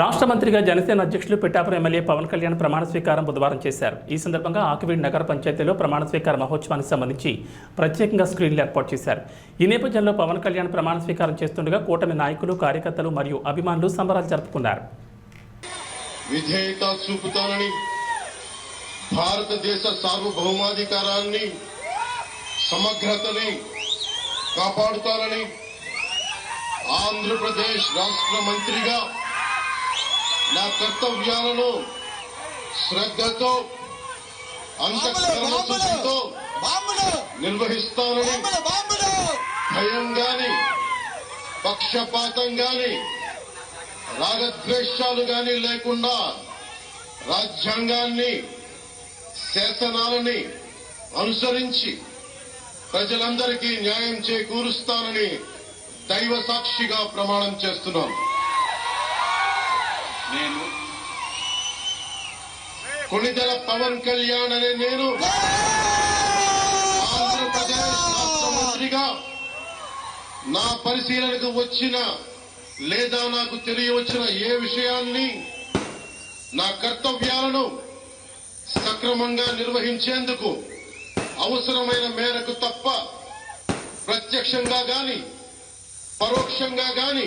రాష్ట్ర మంత్రిగా జనసేన అధ్యక్షులు పిఠాపురం ఎమ్మెల్యే పవన్ కళ్యాణ్ ప్రమాణ స్వీకారం బుధవారం చేశారు. ఈ సందర్భంగా ఆకివీడ్ నగర పంచాయతీలో ప్రమాణ స్వీకార మహోత్సవానికి సంబంధించి ప్రత్యేకంగా స్క్రీన్లు ఏర్పాటు చేశారు. ఈ నేపథ్యంలో పవన్ కళ్యాణ్ ప్రమాణ స్వీకారం చేస్తుండగా కూటమి నాయకులు కార్యకర్తలు మరియు అభిమానులు సంబరాలు జరుపుకున్నారు. చూపుతానని భారతదేశ సార్వభౌమాధికారాన్ని సమగ్రతని కాపాడుతానని ఆంధ్రప్రదేశ్ రాష్ట్ర మంత్రిగా నా కర్తవ్యాలను శ్రద్ధతో అంతఃకరణ శుద్ధితో బాంబులు. నిర్వహిస్తానని భయం గాని పక్షపాతం గాని రాగద్వేషాలు గాని లేకుండా రాజ్యాంగాన్ని శాసనాలని అనుసరించి ప్రజలందరికీ న్యాయం చేకూరుస్తానని దైవ సాక్షిగా ప్రమాణం చేస్తున్నాను. నేను. కొణిదెల పవన్ కళ్యాణ్ అనే నేను. ఆంధ్రప్రదేశ్ రాష్ట్ర మంత్రిగా నా పరిశీలనకు వచ్చిన లేదా నాకు తెలియవచ్చిన ఏ విషయాన్ని నా కర్తవ్యాలను సక్రమంగా నిర్వహించేందుకు అవసరమైన మేరకు తప్ప ప్రత్యక్షంగా గాని పరోక్షంగా గాని